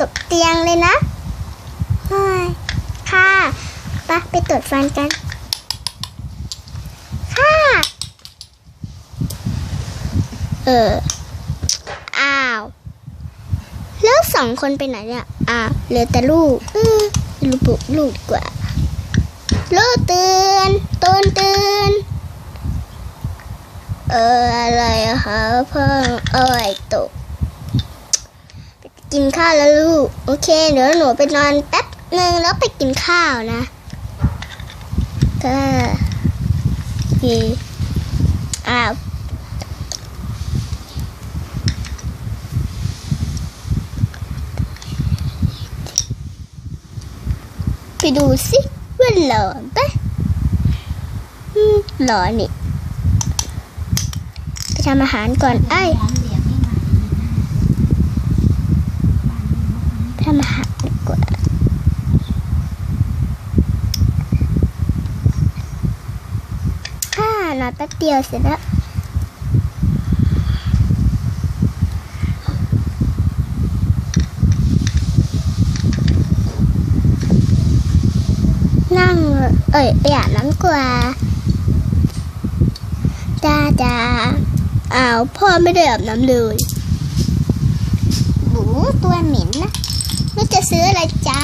ตกเตียงเลยนะเฮ้ยค่ะไปไปตรวจฟันกัน ค่ะ เออ อ้าว แล้วสองคนไปไหนเนี่ยอ้าวเหลือแต่ลูก เออลูกปลุกลูกดีกว่า ลูกตื่นตื่นตื่นเอออะไรอะคะพ่อเอ้ยตก กินข้าวแล้วลูก โอเค เดี๋ยวหนูไปนอนแป๊บหนึ่งแล้วไปกินข้าวนะ ก็ดีอ้าวไปดูสิว่าหล่อปะอืมหล่อนี่ ไปทำอาหารก่อนไอ้ยไปทำอาหารดีกว่า ฮ่าแป๊บเดียวเสร็จแล้วนั่ง เอ้ยไปอาบน้ำกว่าจ้าจ้าอ้าวพ่อไม่ได้อาบน้ำเลยบูตัวเหม็นนะ ไม่จะซื้ออะไรจ้า